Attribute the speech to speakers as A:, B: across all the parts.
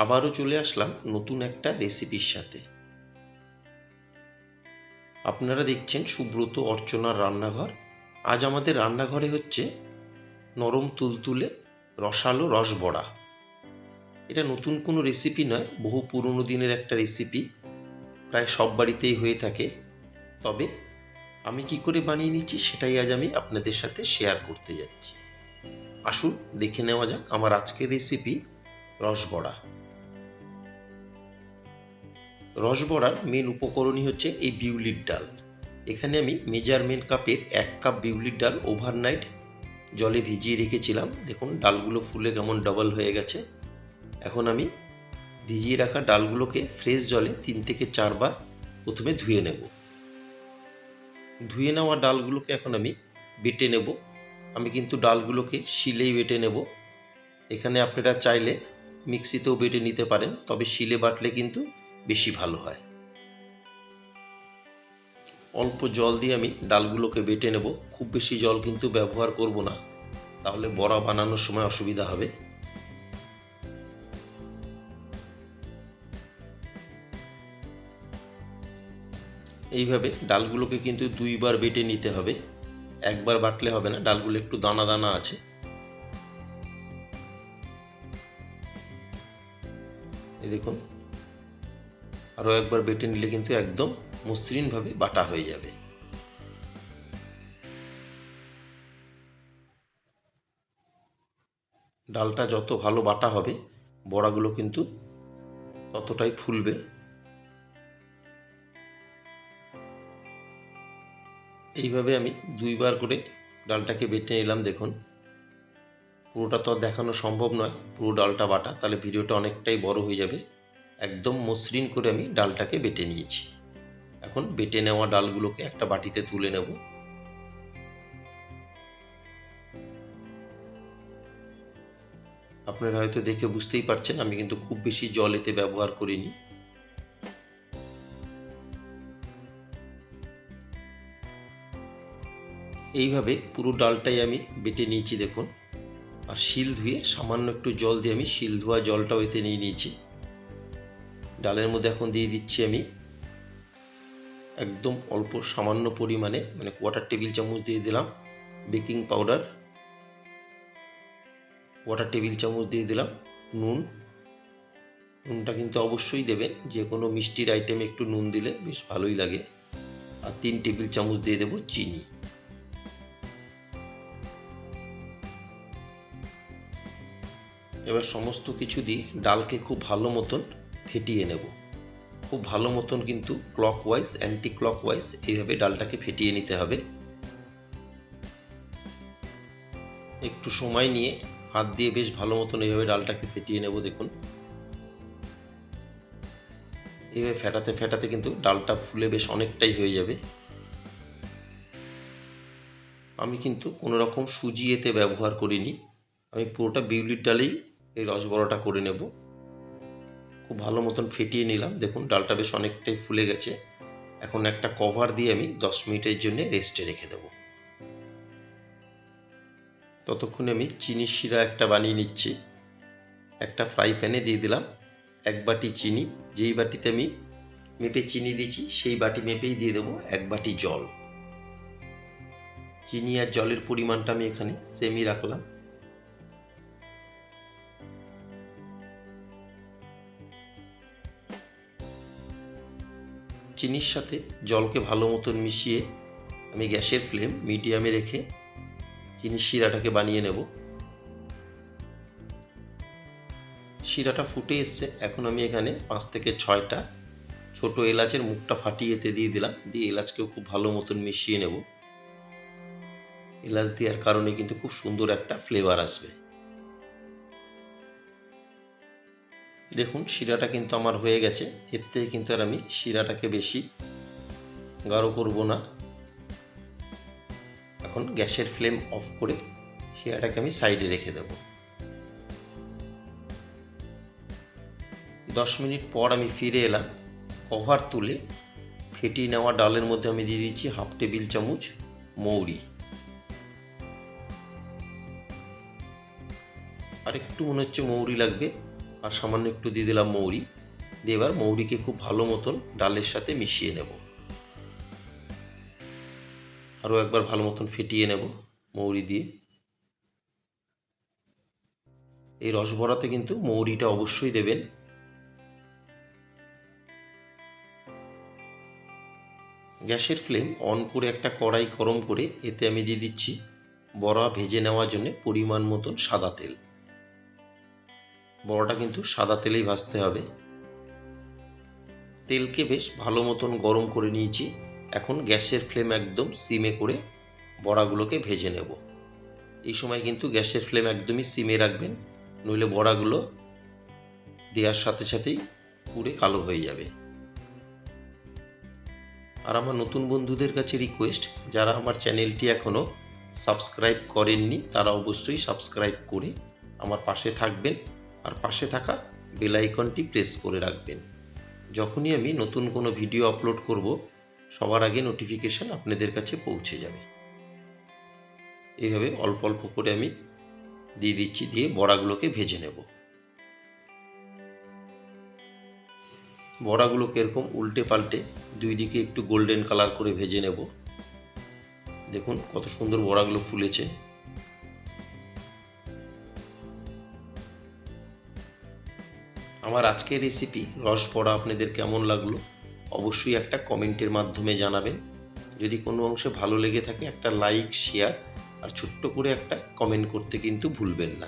A: আবারও চলে আসলাম নতুন একটা রেসিপির সাথে। আপনারা দেখছেন সুব্রত অর্চনার রান্নাঘর। আজ আমাদের রান্নাঘরে হচ্ছে নরম তুলতুলে রসালো রসবড়া। এটা নতুন কোনো রেসিপি নয়, বহু পুরনো দিনের একটা রেসিপি। প্রায় সব বাড়িতেই হয়ে থাকে। তবে আমি কি করে বানিয়ে নিচ্ছি সেটাই আজ আমি আপনাদের সাথে শেয়ার করতে যাচ্ছি। আসুন দেখে নেওয়া যাক আমার আজকের রেসিপি রসবড়া। রসবড়ার মেন উপকরণই হচ্ছে এই বিউলির ডাল। এখানে আমি মেজারমেন্ট কাপের এক কাপ বিউলির ডাল ওভারনাইট জলে ভিজিয়ে রেখেছিলাম। দেখুন, ডালগুলো ফুলে কেমন ডবল হয়ে গেছে। এখন আমি ভিজিয়ে রাখা ডালগুলোকে ফ্রেশ জলে তিন থেকে চারবার প্রথমে ধুয়ে নেব। ধুয়ে নেওয়া ডালগুলোকে এখন আমি বেটে নেব। আমি কিন্তু ডালগুলোকে শিলেই বেটে নেব। এখানে আপনারা চাইলে মিক্সিতেও বেটে নিতে পারেন, তবে শিলে বাটলে কিন্তু বেশি ভালো হয়। অল্প জল দিয়ে আমি ডালগুলোকে বেটে নেব। খুব বেশি জল কিন্তু ব্যবহার করব না। তাহলে বড়া বানানোর সময় অসুবিধা হবে। এইভাবে ডালগুলোকে কিন্তু দুইবার বেটে নিতে হবে। একবার বাটলে হবে না, ডালগুলো একটু দানা দানা আছে। দেখুন আরও একবার বেটে নিলে কিন্তু একদম মসৃণভাবে বাটা হয়ে যাবে। ডালটা যত ভালো বাটা হবে, বড়াগুলো কিন্তু ততটাই ফুলবে। এইভাবে আমি দুইবার করে ডালটাকে বেটে নিলাম, দেখুন। পুরোটা তো দেখানো সম্ভব নয়, পুরো ডালটা বাটা, তাহলে ভিডিওটা অনেকটাই বড় হয়ে যাবে। একদম মসৃণ করে আমি ডালটাকে বেটে নিয়েছি। এখন বেটে নেওয়া ডালগুলোকে একটা বাটিতে তুলে নেব। আপনারা হয়তো দেখে বুঝতেই পারছেন, আমি কিন্তু খুব বেশি জল এতে ব্যবহার করিনি। এইভাবে পুরো ডালটাই আমি বেটে নিয়েছি, দেখুন। আর শিল ধুয়ে সামান্য একটু জল দিয়ে আমি শিল ধোয়া জলটাও এতে নিয়ে নিয়েছি। ডালের মধ্যে এখন দিয়ে দিচ্ছি আমি একদম অল্প সামান্য পরিমাণে মানে কোয়ার্টার টেবিল চামচ দিয়ে দিলাম বেকিং পাউডার কোয়ার্টার টেবিল চামচ দিয়ে দিলাম নুন। নুনটা কিন্তু অবশ্যই দেবেন, যে কোনো মিষ্টির আইটেমে একটু নুন দিলে বেশ ভালোই লাগে। আর তিন টেবিল চামচ দিয়ে দেবো চিনি। এবার সমস্ত কিছু দিয়ে ডালকে খুব ভালো মতন ফেটিয়ে নেব। খুব ভালো মতন কিন্তু clockwise anticlockwise এইভাবে ডালটাকে ফেটিয়ে নিতে হবে। একটু সময় নিয়ে হাত দিয়ে বেশ ভালো মতন এইভাবে ডালটাকে ফেটিয়ে নেব, দেখুন। এইভাবে ফেটাতে ফেটাতে কিন্তু ডালটা ফুলে বেশ অনেকটাই হয়ে যাবে। আমি কিন্তু কোনো রকম সুজি এতে ব্যবহার করিনি। আমি পুরোটা বিউলির ডালেই এই রসবড়াটা করে নেব। খুব ভালো মতন ফেটিয়ে নিলাম। দেখুন, ডালটা বেশ অনেকটাই ফুলে গেছে। এখন একটা কভার দিয়ে আমি দশ মিনিটের জন্য রেস্টে রেখে দেব। ততক্ষণে আমি চিনি শিরা একটা বানিয়ে নিচ্ছি। একটা ফ্রাই প্যানে দিয়ে দিলাম এক বাটি চিনি। যেই বাটিতে আমি মেপে চিনি দিয়েছি, সেই বাটি মেপেই দিয়ে দেবো এক বাটি জল। চিনি আর জলের পরিমাণটা আমি এখানে সেমই রাখলাম। চিনির সাথে জলকে ভালো মতন মিশিয়ে আমি গ্যাসের ফ্লেম মিডিয়ামে রেখে চিনির শিরাটাকে বানিয়ে নেব। শিরাটা ফুটে এসছে। এখন আমি এখানে পাঁচ থেকে ছয়টা ছোট এলাচের মুখটা ফাটিয়ে এতে দিয়ে দিলাম। দিয়ে এলাচকেও খুব ভালো মতন মিশিয়ে নেব। এলাচ দেওয়ার কারণে কিন্তু খুব সুন্দর একটা ফ্লেভার আসবে। দেখুন, শিরাটা কিন্তু আমার হয়ে গেছে। এর থেকে কিন্তু আর আমি শিরাটাকে বেশি গাঢ় করব না। এখন গ্যাসের ফ্লেম অফ করে শিরাটাকে আমি সাইডে রেখে দেব। দশ মিনিট পর আমি ফিরে এলাম। কভার তুলে ফেটিয়ে নেওয়া ডালের মধ্যে আমি দিয়ে দিচ্ছি হাফ টেবিল চামচ মৌরি। আর একটু মনে হচ্ছে মৌরি লাগবে। আর সামান্য একটু দিয়ে দিলাম মৌরি। দিয়ে এবার মৌরিকে খুব ভালো মতন ডালের সাথে মিশিয়ে নেব। আরও একবার ভালো মতন ফেটিয়ে নেব মৌরি দিয়ে। এই রসবড়াতে কিন্তু মৌরিটা অবশ্যই দেবেন। গ্যাসের ফ্লেম অন করে একটা কড়াই গরম করে এতে আমি দিয়ে দিচ্ছি বড়া ভেজে নেওয়ার জন্য পরিমাণ মতন সাদা তেল। বড়াটা কিন্তু সাদা তেলেই ভাজতে হবে। তেলকে বেশ ভালো মতন গরম করে নিয়েছি। এখন গ্যাসের ফ্লেম একদম সিমে করে বড়াগুলোকে ভেজে নেব। এই সময় কিন্তু গ্যাসের ফ্লেম একদমই সিমে রাখবেন, নইলে বড়াগুলো দেওয়ার সাথে সাথেই পুড়ে কালো হয়ে যাবে। আর আমার নতুন বন্ধুদের কাছে রিকোয়েস্ট, যারা আমার চ্যানেলটি এখনও সাবস্ক্রাইব করেননি, তারা অবশ্যই সাবস্ক্রাইব করে আমার পাশে থাকবেন। আর পাশে থাকা বেল আইকনটি প্রেস করে রাখবেন। যখনই আমি নতুন কোনো ভিডিও আপলোড করব, সবার আগে নোটিফিকেশান আপনাদের কাছে পৌঁছে যাবে। এইভাবে অল্প অল্প করে আমি দিয়ে দিচ্ছি, দিয়ে বড়াগুলোকে ভেজে নেব। বড়াগুলোকে এরকম উল্টে পাল্টে দুই দিকে একটু গোল্ডেন কালার করে ভেজে নেব। দেখুন কত সুন্দর বড়াগুলো ফুলেছে। আমার আজকের রেসিপি রস বড়া আপনাদের কেমন লাগল? অবশ্যই একটা কমেন্টের মাধ্যমে জানাবেন। যদি কোনো অংশে ভালো লেগে থাকে, একটা লাইক শেয়ার আর ছোট্ট করে একটা কমেন্ট করতে কিন্তু ভুলবেন না।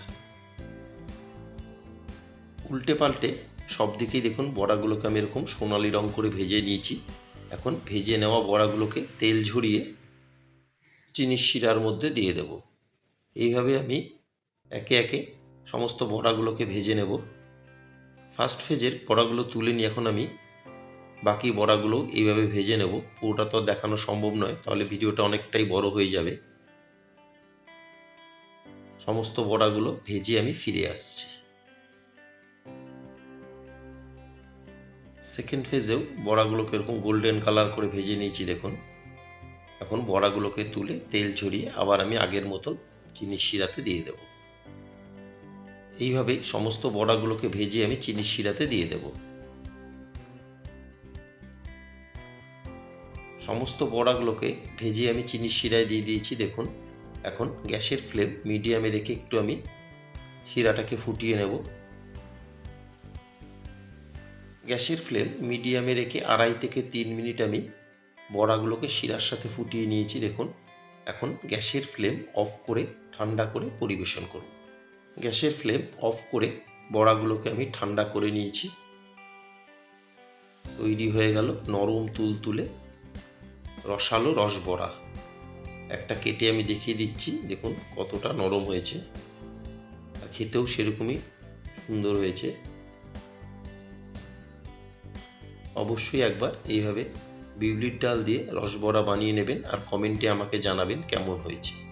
A: উল্টে পাল্টে সব দিকেই দেখুন, বড়াগুলোকে আমি এরকম সোনালি রং করে ভেজে নিয়েছি। এখন ভেজে নেওয়া বড়াগুলোকে তেল ঝরিয়ে চিনির শিরার মধ্যে দিয়ে দেব। এইভাবে আমি একে একে সমস্ত বড়াগুলোকে ভেজে নেব। ফার্স্ট ফেজের বড়াগুলো তুলে নিয়ে এখন আমি। বাকি বড়াগুলো এইভাবে ভেজে নেব। পুরোটা তো দেখানো সম্ভব নয়, তাহলে ভিডিওটা অনেকটাই বড় হয়ে যাবে। সমস্ত বড়াগুলো ভেজে আমি ফিরে আসছি। সেকেন্ড ফেজেও বড়াগুলোকে এরকম গোল্ডেন কালার করে ভেজে নিয়েছি, দেখুন। এখন বড়াগুলোকে তুলে তেল ছড়িয়ে আবার আমি আগের মতন চিনির শিরাতে দিয়ে দেব। এইভাবে সমস্ত বড়াগুলোকে ভেজে আমি চিনির শিরাতে দিয়ে দেব। সমস্ত বড়াগুলোকে ভেজে আমি চিনির শিরায় দিয়ে দিয়েছি, দেখুন। এখন গ্যাসের ফ্লেম মিডিয়ামে রেখে একটু আমি শিরাটাকে ফুটিয়ে নেব। গ্যাসের ফ্লেম মিডিয়ামে রেখে আড়াই থেকে তিন মিনিট আমি বড়াগুলোকে শিরার সাথে ফুটিয়ে নিয়েছি, দেখুন। এখন গ্যাসের ফ্লেম অফ করে ঠান্ডা করে পরিবেশন করব। গ্যাসের ফ্লেম অফ করে বড়াগুলোকে আমি ঠান্ডা করে নিয়েছি। তৈরি হয়ে গেল নরম তুল তুলে রসালো রস বড়া একটা কেটে আমি দেখিয়ে দিচ্ছি, দেখুন কতটা নরম হয়েছে। আর খেতেও সেরকমই সুন্দর হয়েছে। অবশ্যই একবার এইভাবে বিউলির ডাল দিয়ে রসবড়া বানিয়ে নেবেন আর কমেন্টে আমাকে জানাবেন কেমন হয়েছে।